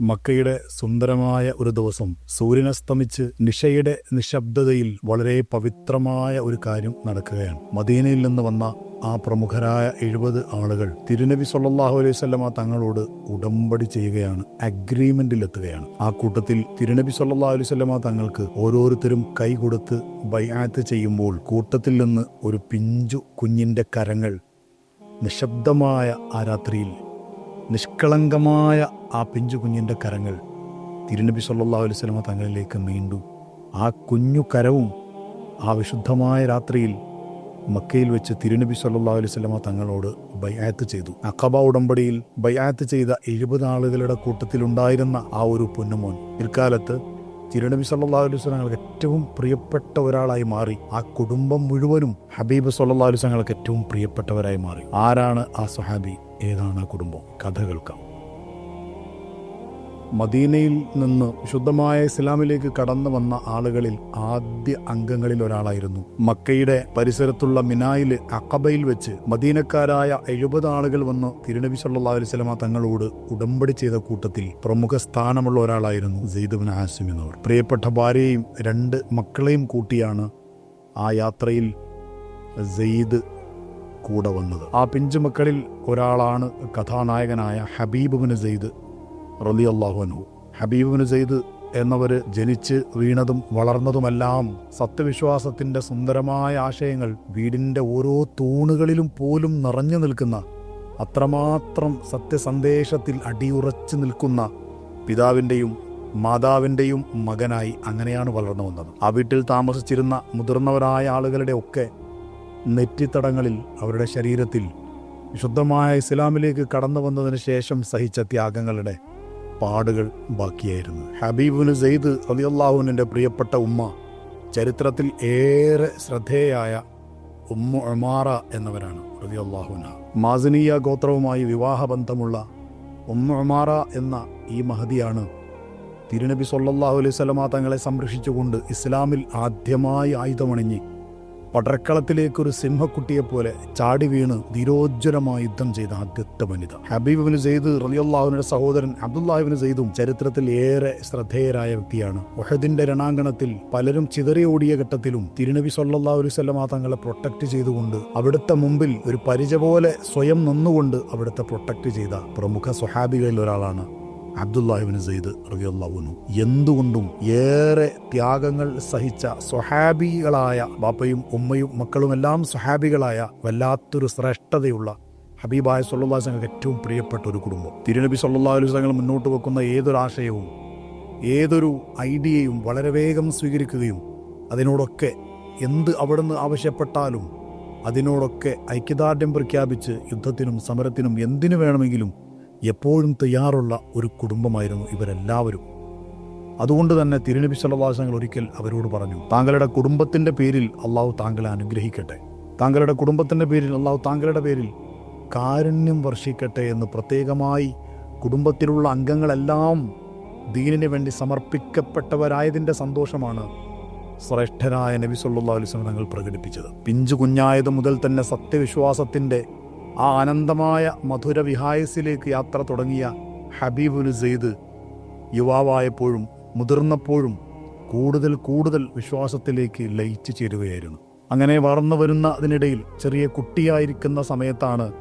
മക്കയുടെ സുന്ദരമായ ഒരു ദിവസം സൂര്യനസ്തമിച്ച് നിഷയുടെ നിശബ്ദതയിൽ വളരെ പവിത്രമായ ഒരു കാര്യം നടക്കുകയാണ്. മദീനയിൽ നിന്ന് വന്ന ആ പ്രമുഖരായ എഴുപത് ആളുകൾ തിരുനബി സൊല്ലാഹു അലൈഹി വസല്ലമ തങ്ങളോട് ഉടമ്പടി ചെയ്യുകയാണ് അഗ്രിമെന്റിലെത്തുകയാണ് ആ കൂട്ടത്തിൽ തിരുനബി സൊല്ലാ അലൈഹി വസല്ലമ തങ്ങൾക്ക് ഓരോരുത്തരും കൈ കൊടുത്ത് ബൈആത്ത് ചെയ്യുമ്പോൾ കൂട്ടത്തിൽ നിന്ന് ഒരു പിഞ്ചു കുഞ്ഞിന്റെ കരങ്ങൾ നിശബ്ദമായ ആ രാത്രിയിൽ നിഷ്കളങ്കമായ ആ പിഞ്ചു കുഞ്ഞിന്റെ കരങ്ങൾ തിരുനബി സല്ലാ അലൈഹി വസല്ലമ തങ്ങളിലേക്ക് നീണ്ടു. ആ കുഞ്ഞു കരവും ആ വിശുദ്ധമായ രാത്രിയിൽ മക്കയിൽ വെച്ച് തിരുനബി സല്ലാ അലൈഹി വസല്ലമ തങ്ങളോട് ബയാത്ത് ചെയ്തു. അഖബ ഉടമ്പടിയിൽ ബയാത്ത് ചെയ്ത എഴുപത് ആളുകളുടെ കൂട്ടത്തിലുണ്ടായിരുന്ന ആ ഒരു പൊന്നുമോൻ പിൽക്കാലത്ത് തിരുനബി സല്ലാ അലൈഹി വസല്ലമക്ക് ഏറ്റവും പ്രിയപ്പെട്ട ഒരാളായി മാറി. ആ കുടുംബം മുഴുവനും ഹബീബ് സല്ലാ അലൈഹി വസല്ലമക്ക് ഏറ്റവും പ്രിയപ്പെട്ടവരായി മാറി. ആരാണ് ആ സ്വഹാബി? ഏതാണ് ആ കുടുംബം? കഥ കേൾക്കാം. മദീനയിൽ നിന്ന് ശുദ്ധമായ ഇസ്ലാമിലേക്ക് കടന്നു വന്ന ആളുകളിൽ ആദ്യ അംഗങ്ങളിൽ ഒരാളായിരുന്നു. മക്കയുടെ പരിസരത്തുള്ള മിനായിൽ അക്കബയിൽ വെച്ച് മദീനക്കാരായ എഴുപത് ആളുകൾ വന്ന് തിരുനബി സല്ലാ അലൈഹി വസല്ലമ തങ്ങളോട് ഉടമ്പടി ചെയ്ത കൂട്ടത്തിൽ പ്രമുഖ സ്ഥാനമുള്ള ഒരാളായിരുന്നു സെയ്ദ് ബിൻ ആസിം എന്നവർ. പ്രിയപ്പെട്ട ഭാര്യയും രണ്ട് മക്കളെയും കൂട്ടിയാണ് ആ യാത്രയിൽ സെയ്ദ് കൂടെ വന്നത്. ആ പിഞ്ചു മക്കളിൽ ഒരാളാണ് കഥാനായകനായ ഹബീബ് ബിൻ റലി അള്ളാഹുനു ഹബീബിന് സെയ്ദ് എന്നവർ ജനിച്ച് വീണതും വളർന്നതുമെല്ലാം സത്യവിശ്വാസത്തിന്റെ സുന്ദരമായ ആശയങ്ങൾ വീടിന്റെ ഓരോ തൂണുകളിലും പോലും നിറഞ്ഞു നിൽക്കുന്ന അത്രമാത്രം സത്യസന്ദേശത്തിൽ അടിയുറച്ചു നിൽക്കുന്ന പിതാവിന്റെയും മാതാവിന്റെയും മകനായി അങ്ങനെയാണ് വളർന്നു വന്നത്. ആ വീട്ടിൽ താമസിച്ചിരുന്ന മുതിർന്നവരായ ആളുകളുടെ ഒക്കെ നെറ്റിത്തടങ്ങളിൽ അവരുടെ ശരീരത്തിൽ വിശുദ്ധമായ ഇസ്ലാമിലേക്ക് കടന്നു വന്നതിന് ശേഷം സഹിച്ച ത്യാഗങ്ങളുടെ പാടുകൾ ബാക്കിയായിരുന്നു. ഹബീബുന് സെയ്ദ് അലിയല്ലാഹുവിന്റെ പ്രിയപ്പെട്ട ഉമ്മ ചരിത്രത്തിൽ ഏറെ ശ്രദ്ധേയായ ഉമ്മ ഒമാറ എന്നവരാണ് റലിയല്ലാഹുന മാസനീയ ഗോത്രവുമായി വിവാഹബന്ധമുള്ള ഉമ്മ ഒമാറ എന്ന ഈ മഹതിയാണ് തിരുനബി സൊല്ലാഹു അലൈഹി സ്വലമ തങ്ങളെ സംരക്ഷിച്ചുകൊണ്ട് ഇസ്ലാമിൽ ആദ്യമായി ആയുധമണിഞ്ഞ് പടർക്കളത്തിലേക്കൊരു സിംഹക്കുട്ടിയെ പോലെ ചാടി വീണ് ധീരോജ്വലമായി യുദ്ധം ചെയ്ത ആദ്യത്തെ വനിത. ഹബീബിന് സെയ്ദ് റലിയുള്ളാഹുവിന്റെ സഹോദരൻ അബ്ദുല്ലാഹിബിന് സെയ്ദും ചരിത്രത്തിൽ ഏറെ ശ്രദ്ധേയരായ വ്യക്തിയാണ്. ഒഹദിന്റെ രണാങ്കണത്തിൽ പലരും ചിതറിയോടിയ ഘട്ടത്തിലും തിരുനബി സല്ലല്ലാഹു അലൈഹി വസല്ലമ തങ്ങളെ പ്രൊട്ടക്ട് ചെയ്തുകൊണ്ട് അവിടുത്തെ മുമ്പിൽ ഒരു പരിച പോലെ സ്വയം നിന്നുകൊണ്ട് അവിടുത്തെ പ്രൊട്ടക്ട് ചെയ്ത പ്രമുഖ സ്വഹാബികളിൽ ഒരാളാണ് അബ്ദുല്ലാഹിബിൻ സെയ്ദ് റബിയുള്ളവനു എന്തുകൊണ്ടും ഏറെ ത്യാഗങ്ങൾ സഹിച്ച സ്വഹാബികളായ ബാപ്പയും ഉമ്മയും മക്കളുമെല്ലാം സ്വഹാബികളായ വല്ലാത്തൊരു ശ്രേഷ്ഠതയുള്ള ഹബീബായ സൊല്ലാ സംഘർക്ക് ഏറ്റവും പ്രിയപ്പെട്ട ഒരു കുടുംബം. തിരുനബി സല്ലാ അലൈഹി സംഘങ്ങൾ മുന്നോട്ട് വെക്കുന്ന ഏതൊരു ആശയവും ഏതൊരു ഐഡിയയും വളരെ വേഗം സ്വീകരിക്കുകയും അതിനോടൊക്കെ എന്ത് അവിടുന്ന് ആവശ്യപ്പെട്ടാലും അതിനോടൊക്കെ ഐക്യദാർഢ്യം പ്രഖ്യാപിച്ച് യുദ്ധത്തിനും സമരത്തിനും എന്തിനു വേണമെങ്കിലും എപ്പോഴും തയ്യാറുള്ള ഒരു കുടുംബമായിരുന്നു ഇവരെല്ലാവരും. അതുകൊണ്ട് തന്നെ തിരുനബി സല്ലാസങ്ങൾ ഒരിക്കൽ അവരോട് പറഞ്ഞു താങ്കളുടെ കുടുംബത്തിന്റെ പേരിൽ അള്ളാഹു താങ്കളെ അനുഗ്രഹിക്കട്ടെ. താങ്കളുടെ കുടുംബത്തിന്റെ പേരിൽ അള്ളാഹു താങ്കളുടെ പേരിൽ കാരുണ്യം വർഷിക്കട്ടെ എന്ന് പ്രത്യേകമായി കുടുംബത്തിലുള്ള അംഗങ്ങളെല്ലാം ദീനിന് വേണ്ടി സമർപ്പിക്കപ്പെട്ടവരായതിന്റെ സന്തോഷമാണ് ശ്രേഷ്ഠനായ നബി സല്ലാ അലിസ്ലം തങ്ങൾ പ്രകടിപ്പിച്ചത്. പിഞ്ചു കുഞ്ഞായത് മുതൽ തന്നെ സത്യവിശ്വാസത്തിന്റെ ആ അനന്തമായ മധുര വിഹായസിലേക്ക് യാത്ര തുടങ്ങിയ ഹബീബുൽ സെയ്ദ് യുവാവായപ്പോഴും മുതിർന്നപ്പോഴും കൂടുതൽ കൂടുതൽ വിശ്വാസത്തിലേക്ക് ലയിച്ചു ചേരുകയായിരുന്നു. അങ്ങനെ വളർന്നു വരുന്ന അതിനിടയിൽ ചെറിയ കുട്ടിയായിരിക്കുന്ന സമയത്താണ്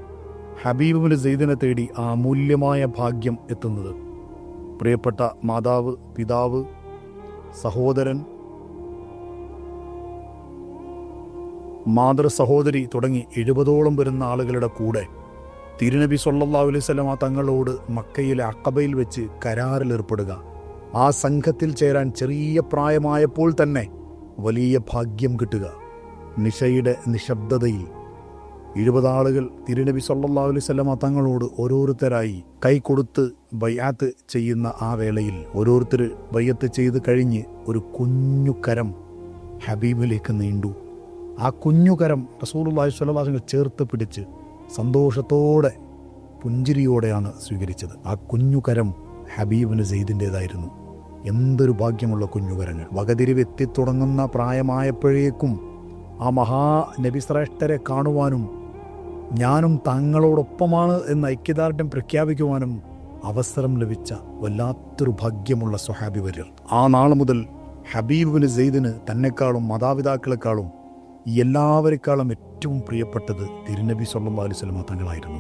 ഹബീബുൽ സെയ്ദിനെ തേടി ആ അമൂല്യമായ ഭാഗ്യം എത്തുന്നത്. പ്രിയപ്പെട്ട മാതാവ് പിതാവ് സഹോദരൻ മാതൃ സഹോദരി തുടങ്ങി എഴുപതോളം വരുന്ന ആളുകളുടെ കൂടെ. തിരുനബി സൊല്ലാ അലൈഹി സ്വലമ തങ്ങളോട് മക്കയിലെ അക്കബയിൽ വെച്ച് കരാറിലേർപ്പെടുക ആ സംഘത്തിൽ ചേരാൻ ചെറിയ പ്രായമായപ്പോൾ തന്നെ വലിയ ഭാഗ്യം കിട്ടുക. നിഷയുടെ നിശബ്ദതയിൽ എഴുപത് ആളുകൾ തിരുനബി സൊല്ലാ അലൈഹി സ്വലമ തങ്ങളോട് ഓരോരുത്തരായി കൈകൊടുത്ത് ബയ്യാത്ത് ചെയ്യുന്ന ആ വേളയിൽ ഓരോരുത്തർ ബയ്യത്ത് ചെയ്ത് കഴിഞ്ഞ് ഒരു കുഞ്ഞു കരം ഹബീബിലേക്ക് നീണ്ടു. ആ കുഞ്ഞുകരം റസൂലുള്ളാഹി സ്വലവാസങ്ങൾ ചേർത്ത് പിടിച്ച് സന്തോഷത്തോടെ പുഞ്ചിരിയോടെയാണ് സ്വീകരിച്ചത്. ആ കുഞ്ഞുകരം ഹബീബിന് സെയ്ദിന്റെതായിരുന്നു എന്തൊരു ഭാഗ്യമുള്ള കുഞ്ഞുകരങ്ങൾ. വകതിരിവെത്തിത്തുടങ്ങുന്ന പ്രായമായപ്പോഴേക്കും ആ മഹാ നബിശ്രേഷ്ഠരെ കാണുവാനും ഞാനും തങ്ങളോടൊപ്പമാണ് എന്ന് ഐക്യദാർഢ്യം പ്രഖ്യാപിക്കുവാനും അവസരം ലഭിച്ച വല്ലാത്തൊരു ഭാഗ്യമുള്ള സ്വഹാബി വര്യർ ആ നാൾ മുതൽ ഹബീബിന് സെയ്ദിന് തന്നെക്കാളും മാതാപിതാക്കളെക്കാളും എല്ലാവരെക്കാളും ഏറ്റവും പ്രിയപ്പെട്ടത് തിരുനബി സല്ലാ അലുസലമ തങ്ങളായിരുന്നു.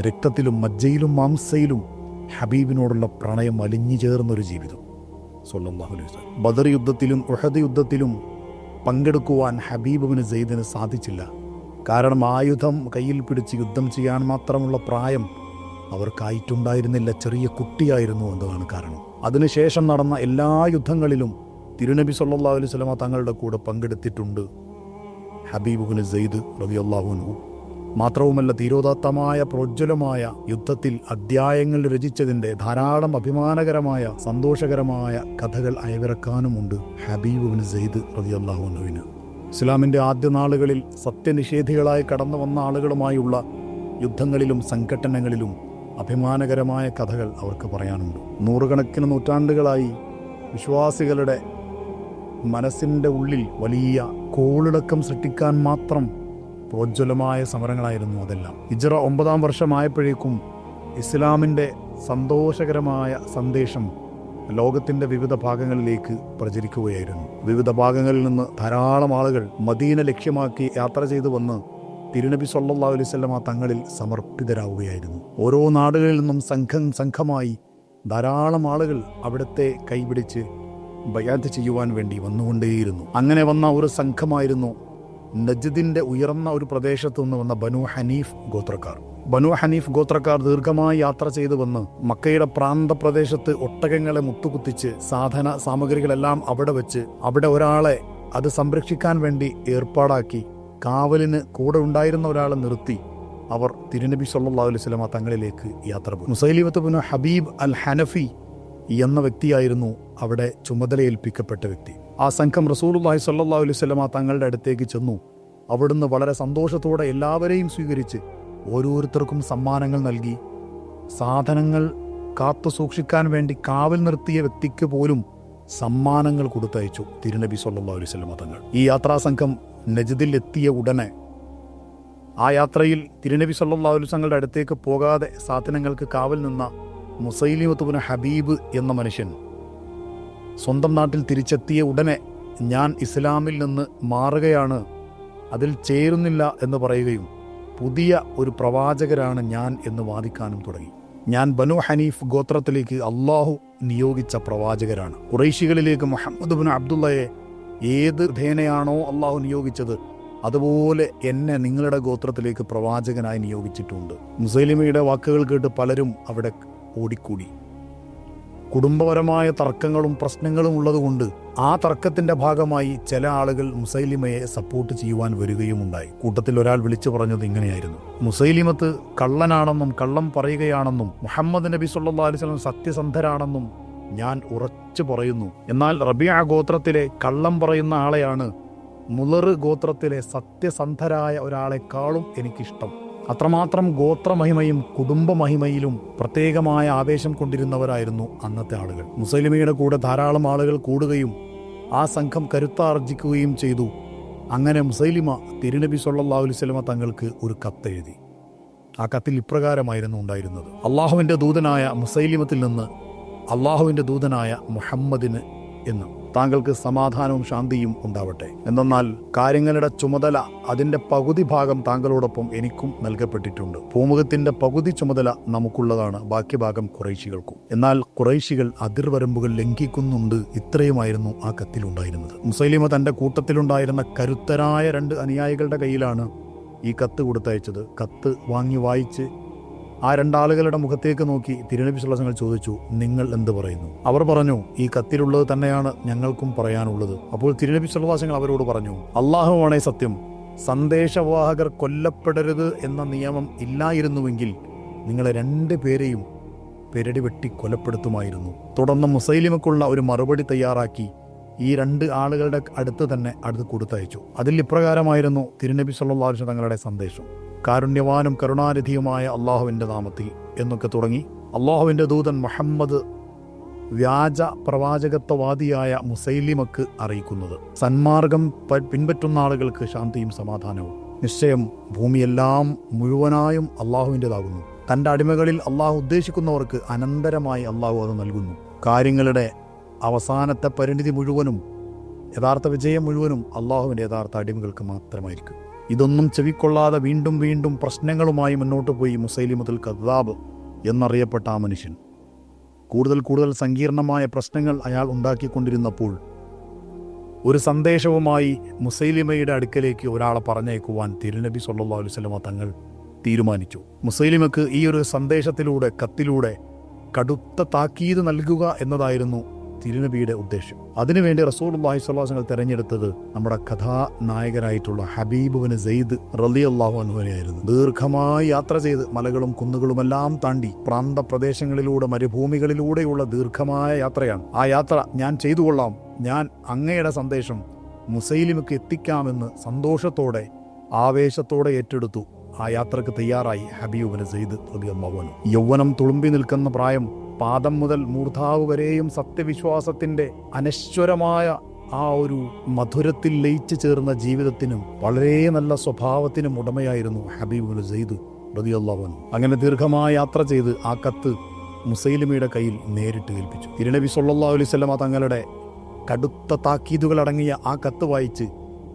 രക്തത്തിലും മജ്ജയിലും മാംസയിലും ഹബീബിനോടുള്ള പ്രണയം അലിഞ്ഞു ചേർന്നൊരു ജീവിതം. സല്ലല്ലാഹു അലൈഹി വസല്ലം. ബദർ യുദ്ധത്തിലും ഉഹദ് യുദ്ധത്തിലും പങ്കെടുക്കുവാൻ ഹബീബിന് സെയ്ദിന് സാധിച്ചില്ല. കാരണം ആയുധം കയ്യിൽ പിടിച്ച് യുദ്ധം ചെയ്യാൻ മാത്രമുള്ള പ്രായം അവർക്കായിട്ടുണ്ടായിരുന്നില്ല. ചെറിയ കുട്ടിയായിരുന്നു എന്നതാണ് കാരണം. അതിനുശേഷം നടന്ന എല്ലാ യുദ്ധങ്ങളിലും തിരുനബി സല്ലല്ലാഹു അലൈഹി വസല്ലമ തങ്ങളുടെ കൂടെ പങ്കെടുത്തിട്ടുണ്ട്. ഹബീബുബിന് സെയ്ദ് റളിയല്ലാഹുൻഹു മാത്രവുമല്ല തീരോദാത്തമായ പ്രോജ്വലമായ യുദ്ധത്തിൽ അധ്യായങ്ങൾ രചിച്ചതിന്റെ ധാരാളം അഭിമാനകരമായ സന്തോഷകരമായ കഥകൾ അയവിറക്കാനുമുണ്ട് ഹബീബുബിന് സെയ്ദ് റളിയല്ലാഹുൻഹുവിന് ഇസ്ലാമിന്റെ ആദ്യ നാളുകളിൽ സത്യനിഷേധികളായി കടന്നു വന്ന ആളുകളുമായുള്ള യുദ്ധങ്ങളിലും സംഘട്ടനങ്ങളിലും അഭിമാനകരമായ കഥകൾ അവർക്ക് പറയാനുണ്ട്. നൂറുകണക്കിന് നൂറ്റാണ്ടുകളായി വിശ്വാസികളുടെ മനസ്സിന്റെ ഉള്ളിൽ വലിയ കോളിളക്കം സൃഷ്ടിക്കാൻ മാത്രം പ്രോജ്വലമായ സമരങ്ങളായിരുന്നു അതെല്ലാം. ഇജറ ഒമ്പതാം വർഷമായപ്പോഴേക്കും ഇസ്ലാമിന്റെ സന്തോഷകരമായ സന്ദേശം ലോകത്തിന്റെ വിവിധ ഭാഗങ്ങളിലേക്ക് പ്രചരിക്കുകയായിരുന്നു. വിവിധ ഭാഗങ്ങളിൽ നിന്ന് ധാരാളം ആളുകൾ മദീന ലക്ഷ്യമാക്കി യാത്ര ചെയ്തു വന്ന് തിരുനബി സല്ലാ അലൈവല്ലമ തങ്ങളിൽ സമർപ്പിതരാവുകയായിരുന്നു. ഓരോ നാടുകളിൽ നിന്നും സംഘം സംഘമായി ധാരാളം ആളുകൾ അവിടുത്തെ കൈപിടിച്ച് ബയാത്ത് ചെയ്യുവാൻ വേണ്ടി വന്നുകൊണ്ടേയിരുന്നു. അങ്ങനെ വന്ന ഒരു സംഘമായിരുന്നു നജ്ദിന്റെ ഉയർന്ന ഒരു പ്രദേശത്തു നിന്ന് വന്ന ബനു ഹനീഫ് ഗോത്രക്കാർ. ബനു ഹനീഫ് ഗോത്രക്കാർ ദീർഘമായി യാത്ര ചെയ്തു വന്ന് മക്കയുടെ പ്രാന്തപ്രദേശത്ത് ഒട്ടകങ്ങളെ മുത്തുകുത്തിച്ച് സാധന സാമഗ്രികളെല്ലാം അവിടെ വെച്ച് അവിടെ ഒരാളെ അത് സംരക്ഷിക്കാൻ വേണ്ടി ഏർപ്പാടാക്കി കാവലിന് കൂടെ ഉണ്ടായിരുന്ന ഒരാളെ നിർത്തി അവർ തിരുനബി സല്ലാ അലൈഹി സ്വലമ തങ്ങളിലേക്ക് യാത്ര പോയി. Musaylimah bin Habib al Hanafi എന്ന വ്യക്തിയായിരുന്നു അവിടെ ചുമതലയേൽപ്പിക്കപ്പെട്ട വ്യക്തി. ആ സംഘം റസൂലുല്ലാഹി സല്ലാ അലൈഹി സ്വലമ തങ്ങളുടെ അടുത്തേക്ക് ചെന്നു. അവിടുന്ന് വളരെ സന്തോഷത്തോടെ എല്ലാവരെയും സ്വീകരിച്ച് ഓരോരുത്തർക്കും സമ്മാനങ്ങൾ നൽകി. സാധനങ്ങൾ കാത്തു സൂക്ഷിക്കാൻ വേണ്ടി കാവൽ നിർത്തിയ വ്യക്തിക്ക് പോലും സമ്മാനങ്ങൾ കൊടുത്തയച്ചു തിരുനബി സല്ലാ അലൈഹി സ്വലമ തങ്ങൾ. ഈ യാത്രാസംഘം നജദിൽ എത്തിയ ഉടനെ ആ യാത്രയിൽ തിരുനബി സല്ലാ അലുസങ്ങളുടെ അടുത്തേക്ക് പോകാതെ സാധനങ്ങൾക്ക് കാവൽ നിന്ന മുസൈലിമത്തുബിന് ഹബീബ് എന്ന മനുഷ്യൻ. സ്വന്തം നാട്ടിൽ തിരിച്ചെത്തിയ ഉടനെ ഞാൻ ഇസ്ലാമിൽ നിന്ന് മാറുകയാണ് അതിൽ ചേരുന്നില്ല എന്ന് പറയുകയും പുതിയ ഒരു പ്രവാചകരാണ് ഞാൻ എന്ന് വാദിക്കാനും തുടങ്ങി. ഞാൻ ബനു ഹനീഫ് ഗോത്രത്തിലേക്ക് അള്ളാഹു നിയോഗിച്ച പ്രവാചകരാണ്. കുറേശികളിലേക്ക് മുഹമ്മദ് ബിൻ അബ്ദുള്ളയെ ഏത് ധേനയാണോ അള്ളാഹു നിയോഗിച്ചത് അതുപോലെ എന്നെ നിങ്ങളുടെ ഗോത്രത്തിലേക്ക് പ്രവാചകനായി നിയോഗിച്ചിട്ടുണ്ട്. മുസൈലിമയുടെ വാക്കുകൾ കേട്ട് പലരും അവിടെ ഓടിക്കൂടി. കുടുംബപരമായ തർക്കങ്ങളും പ്രശ്നങ്ങളും ഉള്ളതുകൊണ്ട് ആ തർക്കത്തിന്റെ ഭാഗമായി ചില ആളുകൾ മുസൈലിമയെ സപ്പോർട്ട് ചെയ്യുവാൻ വരികയുമുണ്ടായി. കൂട്ടത്തിൽ ഒരാൾ വിളിച്ചു പറഞ്ഞത് ഇങ്ങനെയായിരുന്നു. മുസൈലിമത്ത് കള്ളനാണെന്നും കള്ളം പറയുകയാണെന്നും മുഹമ്മദ് നബി സല്ലാ അലിസ്ലം സത്യസന്ധരാണെന്നും ഞാൻ ഉറച്ചു പറയുന്നു. എന്നാൽ റബിയ ഗോത്രത്തിലെ കള്ളം പറയുന്ന ആളെയാണ് മുലർ ഗോത്രത്തിലെ സത്യസന്ധരായ ഒരാളെക്കാളും എനിക്കിഷ്ടം. അത്രമാത്രം ഗോത്രമഹിമയും കുടുംബമഹിമയിലും പ്രത്യേകമായ ആവേശം കൊണ്ടിരുന്നവരായിരുന്നു അന്നത്തെ ആളുകൾ. മുസലിമയുടെ കൂടെ ധാരാളം ആളുകൾ കൂടുകയും ആ സംഘം കരുത്താർജിക്കുകയും ചെയ്തു. അങ്ങനെ മുസൈലിമ തിരുനബി സൊല്ലാ അലുസലമ തങ്ങൾക്ക് ഒരു കത്തെഴുതി. ആ കത്തിൽ ഇപ്രകാരമായിരുന്നു ഉണ്ടായിരുന്നത്. അള്ളാഹുവിന്റെ ദൂതനായ മുസൈലിമത്തിൽ നിന്ന് അള്ളാഹുവിന്റെ ദൂതനായ മുഹമ്മദിന് എന്ന്. താങ്കൾക്ക് സമാധാനവും ശാന്തിയും ഉണ്ടാവട്ടെ. എന്തെന്നാൽ കാര്യങ്ങളുടെ ചുമതല അതിന്റെ പകുതി ഭാഗം താങ്കളോടൊപ്പം എനിക്കും നൽകപ്പെട്ടിട്ടുണ്ട്. ഭൂമുഖത്തിന്റെ പകുതി ചുമതല നമുക്കുള്ളതാണ് ബാക്കി ഭാഗം കുറേശികൾക്കും. എന്നാൽ കുറേശികൾ അതിർവരമ്പുകൾ ലംഘിക്കുന്നുണ്ട് ഇത്രയുമായിരുന്നു ആ കത്തിലുണ്ടായിരുന്നത് മുസൈലിമ തന്റെ കൂട്ടത്തിലുണ്ടായിരുന്ന കരുത്തരായ രണ്ട് അനുയായികളുടെ കയ്യിലാണ് ഈ കത്ത് കൊടുത്തയച്ചത്. കത്ത് വാങ്ങി വായിച്ച് ആ രണ്ടാളുകളുടെ മുഖത്തേക്ക് നോക്കി തിരുനബി സുല്ലാസങ്ങൾ ചോദിച്ചു നിങ്ങൾ എന്ത് പറയുന്നു? അവർ പറഞ്ഞു ഈ കത്തിലുള്ളത് തന്നെയാണ് ഞങ്ങൾക്കും പറയാനുള്ളത്. അപ്പോൾ തിരുനബി സുല്ലാസങ്ങൾ അവരോട് പറഞ്ഞു അള്ളാഹുവാണേ സത്യം സന്ദേശവാഹകർ കൊല്ലപ്പെടരുത് എന്ന നിയമം ഇല്ലായിരുന്നുവെങ്കിൽ നിങ്ങളെ രണ്ട് പേരെയും പെരടി വെട്ടി കൊലപ്പെടുത്തുമായിരുന്നു. തുടർന്ന് മുസൈലിമക്കുള്ള ഒരു മറുപടി തയ്യാറാക്കി ഈ രണ്ട് ആളുകളുടെ അടുത്ത് തന്നെ അടുത്ത് കൊടുത്തയച്ചു. അതിൽ ഇപ്രകാരമായിരുന്നു തിരുനബി സല്ലാ തങ്ങളുടെ സന്ദേശം. കാരുണ്യവാനും കരുണാനിധിയുമായ അള്ളാഹുവിന്റെ നാമത്തിൽ എന്നൊക്കെ തുടങ്ങി അള്ളാഹുവിന്റെ ദൂതൻ മുഹമ്മദ് വ്യാജ പ്രവാചകത്വവാദിയായ മുസൈലിമക്ക് അറിയിക്കുന്നത്. സന്മാർഗം പിൻപറ്റുന്ന ആളുകൾക്ക് ശാന്തിയും സമാധാനവും. നിശ്ചയം ഭൂമിയെല്ലാം മുഴുവനായും അള്ളാഹുവിന്റെതാകുന്നു. തന്റെ അടിമകളിൽ അള്ളാഹു ഉദ്ദേശിക്കുന്നവർക്ക് അനന്തരമായി അള്ളാഹു അത് നൽകുന്നു. കാര്യങ്ങളുടെ അവസാനത്തെ പരിണിതി മുഴുവനും യഥാർത്ഥ വിജയം മുഴുവനും അള്ളാഹുവിന്റെ യഥാർത്ഥ അടിമകൾക്ക് മാത്രമായിരിക്കും. ഇതൊന്നും ചെവിക്കൊള്ളാതെ വീണ്ടും വീണ്ടും പ്രശ്നങ്ങളുമായി മുന്നോട്ട് പോയി മുസൈലിമുതൽ കദ്ദാബ് എന്നറിയപ്പെട്ട ആ മനുഷ്യൻ. കൂടുതൽ കൂടുതൽ സങ്കീർണമായ പ്രശ്നങ്ങൾ അയാൾ ഉണ്ടാക്കിക്കൊണ്ടിരുന്നപ്പോൾ ഒരു സന്ദേശവുമായി മുസൈലിമയുടെ അടുക്കലേക്ക് ഒരാളെ പറഞ്ഞയക്കുവാൻ തിരുനബി സല്ലാ അലുസലമ തങ്ങൾ തീരുമാനിച്ചു. മുസൈലിമക്ക് ഈ ഒരു സന്ദേശത്തിലൂടെ കത്തിലൂടെ കടുത്ത താക്കീത് നൽകുക എന്നതായിരുന്നു തിരുനബിയുടെ ഉദ്ദേശം അതിനുവേണ്ടി റസൂൽ അള്ളാഹി സ്വല്ലാസങ്ങൾ തെരഞ്ഞെടുത്തത് നമ്മുടെ കഥാനായകനായിട്ടുള്ള ഹബീബുവിന് സെയ്ദ് റലി അള്ളാഹു അനുവനെയായിരുന്നു ദീർഘമായി യാത്ര ചെയ്ത് മലകളും കുന്നുകളുമെല്ലാം താണ്ടി പ്രാന്ത പ്രദേശങ്ങളിലൂടെ മരുഭൂമികളിലൂടെയുള്ള ദീർഘമായ യാത്രയാണ്. ആ യാത്ര ഞാൻ ചെയ്തു കൊള്ളാം. ഞാൻ അങ്ങയുടെ സന്ദേശം മുസൈലിമുക്ക് എത്തിക്കാമെന്ന് സന്തോഷത്തോടെ ആവേശത്തോടെ ഏറ്റെടുത്തു. ആ യാത്രയ്ക്ക് തയ്യാറായി ഹബീബിന് സെയ്ദ് റബിയല്ലാവനു യൗവനം തുളുമ്പി നിൽക്കുന്ന പ്രായം പാദം മുതൽ മൂർധാവ് വരെയും സത്യവിശ്വാസത്തിന്റെ അനശ്വരമായ ആ ഒരു മധുരത്തിൽ ലയിച്ചു ചേർന്ന ജീവിതത്തിനും വളരെ നല്ല സ്വഭാവത്തിനും ഉടമയായിരുന്നു ഹബീബുൽ സെയ്ദ് റബിയല്ലാവനു അങ്ങനെ ദീർഘമായ യാത്ര ചെയ്ത് ആ കത്ത് മുസൈലിമയുടെ കയ്യിൽ നേരിട്ട് ഏൽപ്പിച്ചു. തിരുനബി സൊല്ലാ അലൈവല്ലമ തങ്ങളുടെ കടുത്ത താക്കീതുകളടങ്ങിയ ആ കത്ത് വായിച്ച്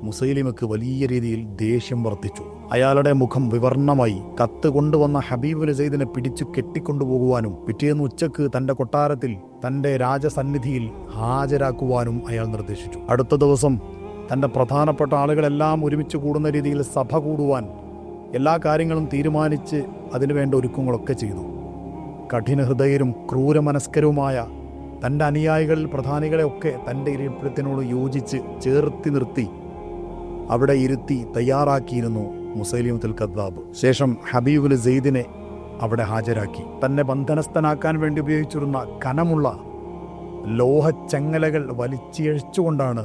മുസൈലിമക്ക് വലിയ രീതിയിൽ ദേഷ്യം വർദ്ധിച്ചു. അയാളുടെ മുഖം വിവർണമായി. കത്ത് കൊണ്ടുവന്ന ഹബീബ് സെയ്ദിനെ പിടിച്ചു കെട്ടിക്കൊണ്ടുപോകുവാനും പിറ്റേന്ന് ഉച്ചയ്ക്ക് തന്റെ കൊട്ടാരത്തിൽ തന്റെ രാജസന്നിധിയിൽ ഹാജരാക്കുവാനും അയാൾ നിർദ്ദേശിച്ചു. അടുത്ത ദിവസം തന്റെ പ്രധാനപ്പെട്ട ആളുകളെല്ലാം ഒരുമിച്ച് കൂടുന്ന രീതിയിൽ സഭ കൂടുവാൻ എല്ലാ കാര്യങ്ങളും തീരുമാനിച്ച് അതിനുവേണ്ട ഒരുക്കങ്ങളൊക്കെ ചെയ്തു. കഠിന ഹൃദയരും ക്രൂരമനസ്കരവുമായ തന്റെ അനുയായികളിൽ പ്രധാനികളെയൊക്കെ തന്റെ ഇരിപ്പിടത്തിനോട് യോജിച്ച് ചേർത്തി നിർത്തി അവിടെ ഇരുത്തി തയ്യാറാക്കിയിരുന്നു മുസൈലിമത്തുൽ കദ്ദാബ് ശേഷം ഹബീബുൽ സെയ്ദിനെ അവിടെ ഹാജരാക്കി. തന്നെ ബന്ധനസ്ഥനാക്കാൻ വേണ്ടി ഉപയോഗിച്ചിരുന്ന കനമുള്ള ലോഹച്ചങ്ങലകൾ വലിച്ചിഴച്ചുകൊണ്ടാണ്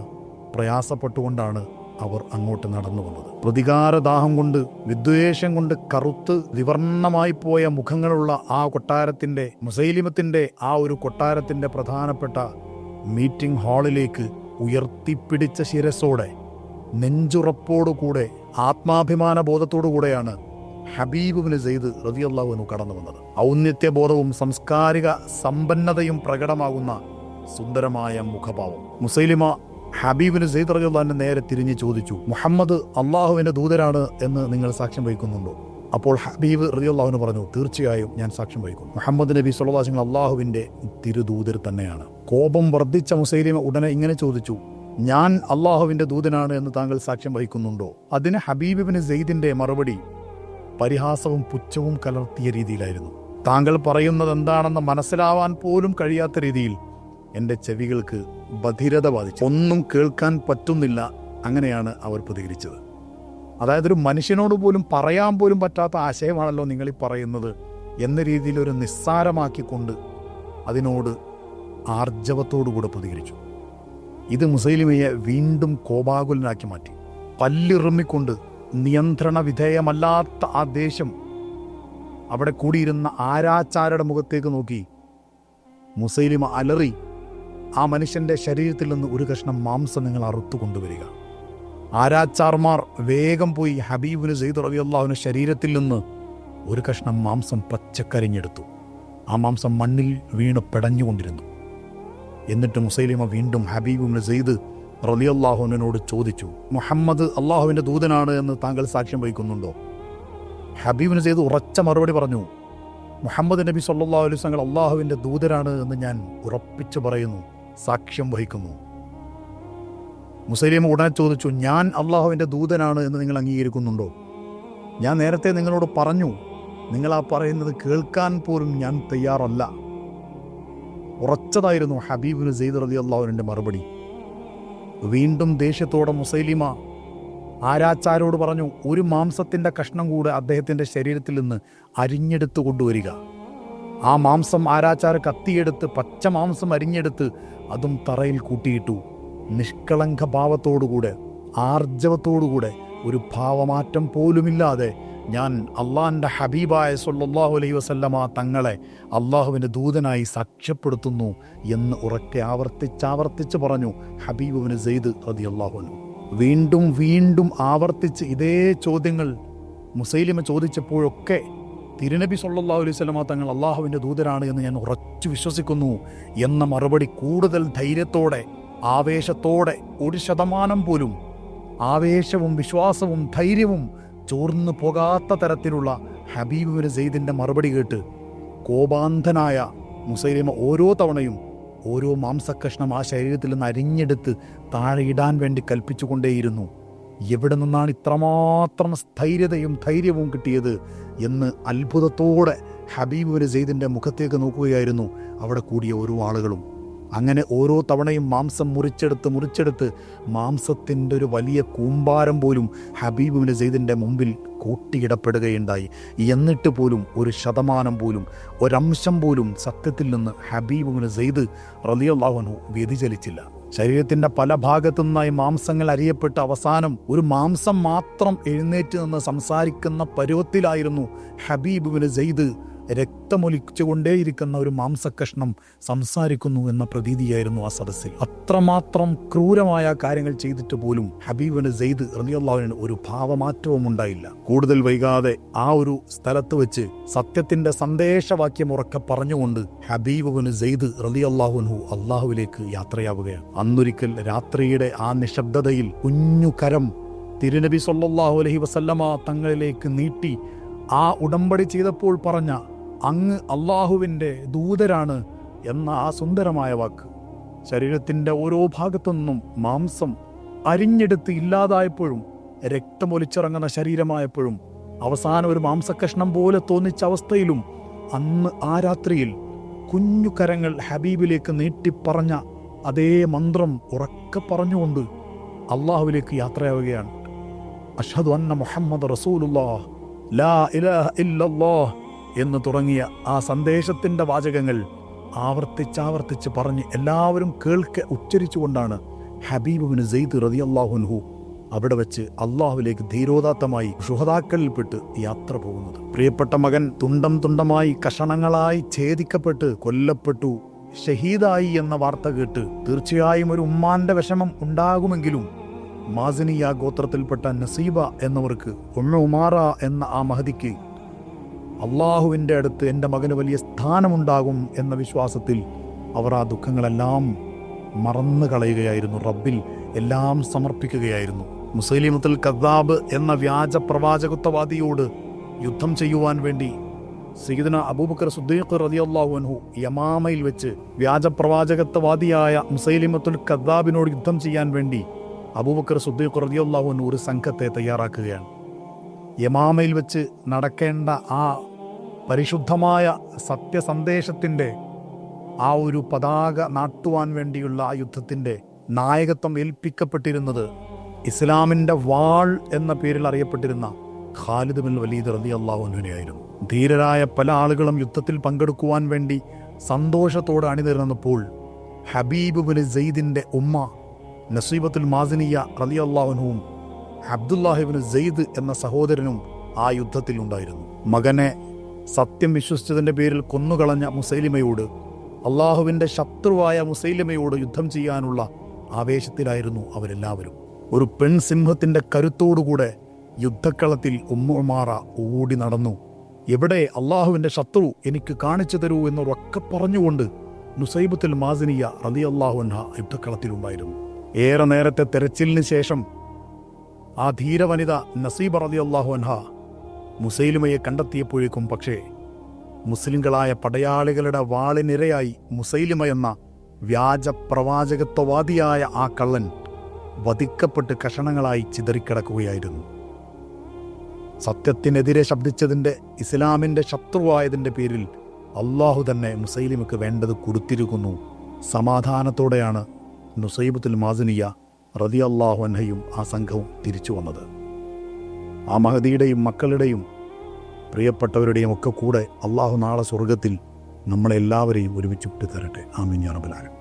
പ്രയാസപ്പെട്ടുകൊണ്ടാണ് അവർ അങ്ങോട്ട് നടന്നു വന്നത്. പ്രതികാരദാഹം കൊണ്ട് വിദ്വേഷം കൊണ്ട് കറുത്ത് വിവർണമായി പോയ മുഖങ്ങളുള്ള ആ കൊട്ടാരത്തിന്റെ മുസൈലിമത്തിന്റെ ആ ഒരു കൊട്ടാരത്തിന്റെ പ്രധാനപ്പെട്ട മീറ്റിംഗ് ഹാളിലേക്ക് ഉയർത്തിപ്പിടിച്ച ശിരസോടെ നെഞ്ചുറപ്പോടുകൂടെ ആത്മാഭിമാന ബോധത്തോടുകൂടെയാണ് ഹബീബുബിന് സെയ്ദ് റതിയല്ലാഹുവിനു കടന്നു വന്നത്. ബോധവും സംസ്കാരിക സമ്പന്നതയും പ്രകടമാകുന്ന സുന്ദരമായ മുഖഭാവം. മുസൈലിമ ഹബീബിന് സെയ്ദ് റതിയുള്ളാഹിന്റെ നേരെ തിരിഞ്ഞു ചോദിച്ചു മുഹമ്മദ് അള്ളാഹുവിന്റെ ദൂതരാണ് എന്ന് നിങ്ങൾ സാക്ഷ്യം വഹിക്കുന്നുണ്ടോ? അപ്പോൾ ഹബീബ് റതിയുള്ളാഹുവിന് പറഞ്ഞു തീർച്ചയായും ഞാൻ സാക്ഷ്യം വഹിക്കുന്നു മുഹമ്മദ് നബി സുല്ലാസിങ്ങൾ അള്ളാഹുവിന്റെ തിരുദൂതർ തന്നെയാണ്. കോപം വർദ്ധിച്ച മുസൈലിമ ഉടനെ ഇങ്ങനെ ചോദിച്ചു ഞാൻ അള്ളാഹുവിന്റെ ദൂതനാണ് എന്ന് താങ്കൾ സാക്ഷ്യം വഹിക്കുന്നുണ്ടോ? അതിന് ഹബീബിന് സെയ്ദിന്റെ മറുപടി പരിഹാസവും പുച്ഛവും കലർത്തിയ രീതിയിലായിരുന്നു. താങ്കൾ പറയുന്നത് എന്താണെന്ന് മനസ്സിലാവാൻ പോലും കഴിയാത്ത രീതിയിൽ എന്റെ ചെവികൾക്ക് ബധിരത ബാധിച്ചു. ഒന്നും കേൾക്കാൻ പറ്റുന്നില്ല അങ്ങനെയാണ് അവർ പ്രതികരിച്ചത്. അതായത് ഒരു മനുഷ്യനോട് പോലും പറയാൻ പോലും പറ്റാത്ത ആശയമാണല്ലോ നിങ്ങൾ ഈ പറയുന്നത് എന്ന രീതിയിൽ ഒരു നിസ്സാരമാക്കിക്കൊണ്ട് അതിനോട് ആർജവത്തോടുകൂടെ പ്രതികരിച്ചു. ഇത് മുസൈലിമയെ വീണ്ടും കോപാകുലനാക്കി മാറ്റി. പല്ലിറുമ്മിക്കൊണ്ട് നിയന്ത്രണ വിധേയമല്ലാത്ത ആ ദേഷ്യം അവിടെ കൂടിയിരുന്ന ആരാച്ചാരുടെ മുഖത്തേക്ക് നോക്കി മുസൈലിമ അലറി ആ മനുഷ്യന്റെ ശരീരത്തിൽ നിന്ന് ഒരു കഷ്ണം മാംസം നിങ്ങൾ അറുത്തു കൊണ്ടുവരിക. ആരാച്ചാർമാർ വേഗം പോയി ഹബീബിന് സെയ്ദ് റബി ശരീരത്തിൽ നിന്ന് ഒരു കഷ്ണം മാംസം പച്ചക്കരിഞ്ഞെടുത്തു. ആ മാംസം മണ്ണിൽ വീണ് പെടഞ്ഞുകൊണ്ടിരുന്നു. എന്നിട്ട് മുസൈലിമ വീണ്ടും ഹബീബും സെയ്ദ് റലി അള്ളാഹുവിനോട് ചോദിച്ചു മുഹമ്മദ് അള്ളാഹുവിന്റെ ദൂതനാണ് എന്ന് താങ്കൾ സാക്ഷ്യം വഹിക്കുന്നുണ്ടോ? ഹബീബിന് സെയ്ദ് ഉറച്ച മറുപടി പറഞ്ഞു മുഹമ്മദ് നബി സല്ലാ അലൈഹി തങ്ങൾ അള്ളാഹുവിന്റെ ദൂതനാണ് എന്ന് ഞാൻ ഉറപ്പിച്ചു പറയുന്നു സാക്ഷ്യം വഹിക്കുന്നു. മുസൈലിമ ഉടനെ ചോദിച്ചു ഞാൻ അള്ളാഹുവിന്റെ ദൂതനാണ് എന്ന് നിങ്ങൾ അംഗീകരിക്കുന്നുണ്ടോ? ഞാൻ നേരത്തെ നിങ്ങളോട് പറഞ്ഞു നിങ്ങൾ ആ പറയുന്നത് കേൾക്കാൻ പോലും ഞാൻ തയ്യാറല്ല. ഉറച്ചതായിരുന്നു ഹബീബിന് സെയ്ദ് റതി അള്ളാഹുവിന്റെ മറുപടി. വീണ്ടും ദേഷ്യത്തോടെ മുസൈലിമ ആരാച്ചാരോട് പറഞ്ഞു ഒരു മാംസത്തിന്റെ കഷ്ണം കൂടെ അദ്ദേഹത്തിന്റെ ശരീരത്തിൽ നിന്ന് അരിഞ്ഞെടുത്ത് കൊണ്ടുവരിക. ആ മാംസം ആരാച്ചാർ കത്തിയെടുത്ത് പച്ച മാംസം അരിഞ്ഞെടുത്ത് അതും തറയിൽ കൂട്ടിയിട്ടു. നിഷ്കളങ്ക ഭാവത്തോടുകൂടെ ആർജവത്തോടുകൂടെ ഒരു ഭാവമാറ്റം പോലുമില്ലാതെ ഞാൻ അള്ളാഹിന്റെ ഹബീബായ സൊല്ലാഹു അലൈഹി വസല്ലമ തങ്ങളെ അള്ളാഹുവിന്റെ ദൂതനായി സാക്ഷ്യപ്പെടുത്തുന്നു എന്ന് ഉറക്കെ ആവർത്തിച്ചാവർത്തിച്ച് പറഞ്ഞു ഹബീബുവിന് സെയ്ദ് റതി അള്ളാഹുനു വീണ്ടും വീണ്ടും ആവർത്തിച്ച് ഇതേ ചോദ്യങ്ങൾ മുസൈലിമ ചോദിച്ചപ്പോഴൊക്കെ തിരുനബി സല്ലല്ലാഹു അലൈഹി സ്വലമ തങ്ങൾ അള്ളാഹുവിന്റെ ദൂതരാണ് എന്ന് ഞാൻ ഉറച്ചു വിശ്വസിക്കുന്നു എന്ന മറുപടി കൂടുതൽ ധൈര്യത്തോടെ ആവേശത്തോടെ ഒരു ശതമാനം പോലും ആവേശവും വിശ്വാസവും ധൈര്യവും ചോർന്നു പോകാത്ത തരത്തിലുള്ള ഹബീബ് ബിൻ സെയ്ദിന്റെ മറുപടി കേട്ട് കോപാന്ധനായ മുസൈലിമ ഓരോ തവണയും ഓരോ മാംസക്കഷ്ണം ആ ശരീരത്തിൽ നിന്ന് അരിഞ്ഞെടുത്ത് താഴെ ഇടാൻ വേണ്ടി കൽപ്പിച്ചുകൊണ്ടേയിരുന്നു. എവിടെ നിന്നാണ് ഇത്രമാത്രം സ്ഥൈര്യതയും ധൈര്യവും കിട്ടിയത് എന്ന് അത്ഭുതത്തോടെ ഹബീബ് ബിൻ സെയ്ദിന്റെ മുഖത്തേക്ക് നോക്കുകയായിരുന്നു. അവിടെ കൂടിയ ഓരോ ആളുകളും. അങ്ങനെ ഓരോ തവണയും മാംസം മുറിച്ചെടുത്ത് മുറിച്ചെടുത്ത് മാംസത്തിന്റെ ഒരു വലിയ കൂമ്പാരം പോലും ഹബീബിന് സെയ്ദിന്റെ മുമ്പിൽ കൂട്ടിയിടപ്പെടുകയുണ്ടായി. എന്നിട്ട് പോലും ഒരു ശതമാനം പോലും ഒരംശം പോലും സത്യത്തിൽ നിന്ന് ഹബീബിന് സെയ്ദ് റലിയല്ലാഹുനു വ്യതിചലിച്ചില്ല. ശരീരത്തിന്റെ പല ഭാഗത്തു നിന്നായി മാംസങ്ങൾ അറിയപ്പെട്ട അവസാനം ഒരു മാംസം മാത്രം എഴുന്നേറ്റ് നിന്ന് സംസാരിക്കുന്ന പരുവത്തിലായിരുന്നു ഹബീബിന് സെയ്ദ് രക്തമൊലിച്ചുകൊണ്ടേയിരിക്കുന്ന ഒരു മാംസക്കഷ്ണം സംസാരിക്കുന്നു എന്ന പ്രതീതിയായിരുന്നു ആ സദസ്സിൽ. അത്രമാത്രം ക്രൂരമായ കാര്യങ്ങൾ ചെയ്തിട്ട് പോലും ഹബീബിന് സെയ്ദ് റലിയല്ലാവിന് ഒരു ഭാവമാറ്റവും ഉണ്ടായില്ല. കൂടുതൽ വൈകാതെ ആ ഒരു സ്ഥലത്ത് വെച്ച് സത്യത്തിന്റെ സന്ദേശവാക്യം ഉറക്കെ പറഞ്ഞുകൊണ്ട് ഹബീബുവിന് സെയ്ദ് റലിയല്ലാഹുൻഹു അള്ളാഹുവിലേക്ക് യാത്രയാവുകയാണ്. അന്നൊരിക്കൽ രാത്രിയുടെ ആ നിശബ്ദതയിൽ കുഞ്ഞു കരം തിരുനബി സൊല്ലാഹു അലഹി വസല്ലമ തങ്ങളിലേക്ക് നീട്ടി ആ ഉടമ്പടി ചെയ്തപ്പോൾ പറഞ്ഞ അങ്ങ് അള്ളാഹുവിന്റെ ദൂതരാണ് എന്ന ആ സുന്ദരമായ വാക്ക്. ശരീരത്തിന്റെ ഓരോ ഭാഗത്തു നിന്നും മാംസം അരിഞ്ഞെടുത്ത് ഇല്ലാതായപ്പോഴും രക്തമൊലിച്ചിറങ്ങുന്ന ശരീരമായപ്പോഴും അവസാന ഒരു മാംസകഷ്ണം പോലെ തോന്നിച്ച അവസ്ഥയിലും അന്ന് ആ രാത്രിയിൽ കുഞ്ഞു കരങ്ങൾ ഹബീബിലേക്ക് നീട്ടിപ്പറഞ്ഞ അതേ മന്ത്രം ഉറക്കെ പറഞ്ഞുകൊണ്ട് അള്ളാഹുവിലേക്ക് യാത്രയാവുകയാണ്. അഷദ് അന്ന മുഹമ്മദ് റസൂലുള്ളാഹ് ലാ ഇലാഹ ഇല്ലല്ലാഹ് എന്ന് തുടങ്ങിയ ആ സന്ദേശത്തിന്റെ വാചകങ്ങൾ ആവർത്തിച്ചാവർത്തിച്ച് പറഞ്ഞ് എല്ലാവരും കേൾക്കെ ഉച്ചരിച്ചുകൊണ്ടാണ് ഹബീബുബിന് സെയ്ദ് അള്ളാഹുൻഹു അവിടെ വെച്ച് അള്ളാഹുലേക്ക് ധീരോദാത്തമായി ഷുഹതാക്കളിൽപ്പെട്ട് യാത്ര പോകുന്നത്. പ്രിയപ്പെട്ട മകൻ തുണ്ടം തുണ്ടമായി കഷണങ്ങളായി ഛേദിക്കപ്പെട്ട് കൊല്ലപ്പെട്ടു. ഷഹീദായി എന്ന വാർത്ത കേട്ട് തീർച്ചയായും ഒരു ഉമ്മാന്റെ വിഷമം ഉണ്ടാകുമെങ്കിലും മാസിനിയ ഗോത്രത്തിൽപ്പെട്ട നസീബ എന്നവർക്ക് ഉമ്മ ഉമാറ എന്ന ആ മഹതിക്ക് അള്ളാഹുവിന്റെ അടുത്ത് എന്റെ മകന് വലിയ സ്ഥാനമുണ്ടാകും എന്ന വിശ്വാസത്തിൽ അവർ ആ ദുഃഖങ്ങളെല്ലാം മറന്നു കളയുകയായിരുന്നു. റബ്ബിൽ എല്ലാം സമർപ്പിക്കുകയായിരുന്നു. മുസൈലിമത്തുൽ കദ്ദാബ് എന്ന വ്യാജ പ്രവാചകത്വവാദിയോട് യുദ്ധം ചെയ്യുവാൻ വേണ്ടി സീദന അബൂബക്കർ സുദ്ദീഖ് റളിയല്ലാഹു അൻഹു യമാമയിൽ വെച്ച് വ്യാജ പ്രവാചകത്വവാദിയായ മുസൈലിമത്തുൽ കദ്ദാബിനോട് യുദ്ധം ചെയ്യാൻ വേണ്ടി അബൂബക്കർ സുദ്ദീഖ് റളിയല്ലാഹു അൻഹു ഒരു സംഘത്തെ തയ്യാറാക്കുകയാണ്. യമാമയിൽ വെച്ച് നടക്കേണ്ട ആ പരിശുദ്ധമായ സത്യസന്ദേശത്തിന്റെ ആ ഒരു പതാക നാട്ടുവാൻ വേണ്ടിയുള്ള ആ യുദ്ധത്തിന്റെ നായകത്വം ഏൽപ്പിക്കപ്പെട്ടിരുന്നത് ഇസ്ലാമിന്റെ വാൾ എന്ന പേരിൽ അറിയപ്പെട്ടിരുന്ന ഖാലിദ് ബിൻ വലീദ് റതി അള്ളാഹുനുവിനെയായിരുന്നു ധീരരായ പല ആളുകളും യുദ്ധത്തിൽ പങ്കെടുക്കുവാൻ വേണ്ടി സന്തോഷത്തോടെ അണിനിരന്നപ്പോൾ ഹബീബ് ബിൻ സെയ്ദിന്റെ ഉമ്മ നസീബത്തുൽ മാസിനിയ റലി അള്ളാഹുനുവും അബ്ദുല്ലാഹിബിന് സെയ്ദ് എന്ന സഹോദരനും ആ യുദ്ധത്തിൽ ഉണ്ടായിരുന്നു മകനെ സത്യം വിശ്വസിച്ചതിന്റെ പേരിൽ കൊന്നുകളഞ്ഞ മുസൈലിമയോട് അള്ളാഹുവിന്റെ ശത്രുവായ മുസൈലിമയോട് യുദ്ധം ചെയ്യാനുള്ള ആവേശത്തിലായിരുന്നു അവരെല്ലാവരും. ഒരു പെൺസിംഹത്തിന്റെ കരുത്തോടുകൂടെ യുദ്ധക്കളത്തിൽ ഉമ്മുമാറ ഓടി നടന്നു. എവിടെ അള്ളാഹുവിന്റെ ശത്രു എനിക്ക് കാണിച്ചു തരൂ എന്നൊരൊക്കെ പറഞ്ഞുകൊണ്ട് നുസൈബത്തുൽ മാസിനിയ റലി അള്ളാഹുൻഹ യുദ്ധക്കളത്തിലുണ്ടായിരുന്നു. ഏറെ നേരത്തെ തെരച്ചിലിന് ശേഷം ആ ധീരവനിത നസീബ് റലി അള്ളാഹു അൻഹ മുസൈലിമയെ കണ്ടെത്തിയപ്പോഴേക്കും പക്ഷേ മുസ്ലിങ്ങളായ പടയാളികളുടെ വാളിനിരയായി മുസൈലിമ എന്ന വ്യാജ പ്രവാചകത്വവാദിയായ ആ കള്ളൻ വധിക്കപ്പെട്ട് കഷണങ്ങളായി ചിതറിക്കിടക്കുകയായിരുന്നു. സത്യത്തിനെതിരെ ശബ്ദിച്ചതിന്റെ ഇസ്ലാമിന്റെ ശത്രുവായതിന്റെ പേരിൽ അള്ളാഹു തന്നെ മുസൈലിമക്ക് വേണ്ടത് കൊടുത്തിരിക്കുന്നു സമാധാനത്തോടെയാണ് നുസൈബത്തുൽ മാസിനിയ അള്ളാഹു അൻഹയും ആ സംഘവും തിരിച്ചു വന്നത്. ആ മഹദിയുടെയും മക്കളുടെയും പ്രിയപ്പെട്ടവരുടെയും ഒക്കെ കൂടെ അള്ളാഹു നാളെ സ്വർഗത്തിൽ നമ്മളെല്ലാവരെയും ഒരുമിച്ച് വിട്ടു തരട്ടെ ആമീൻ ആലമീൻ.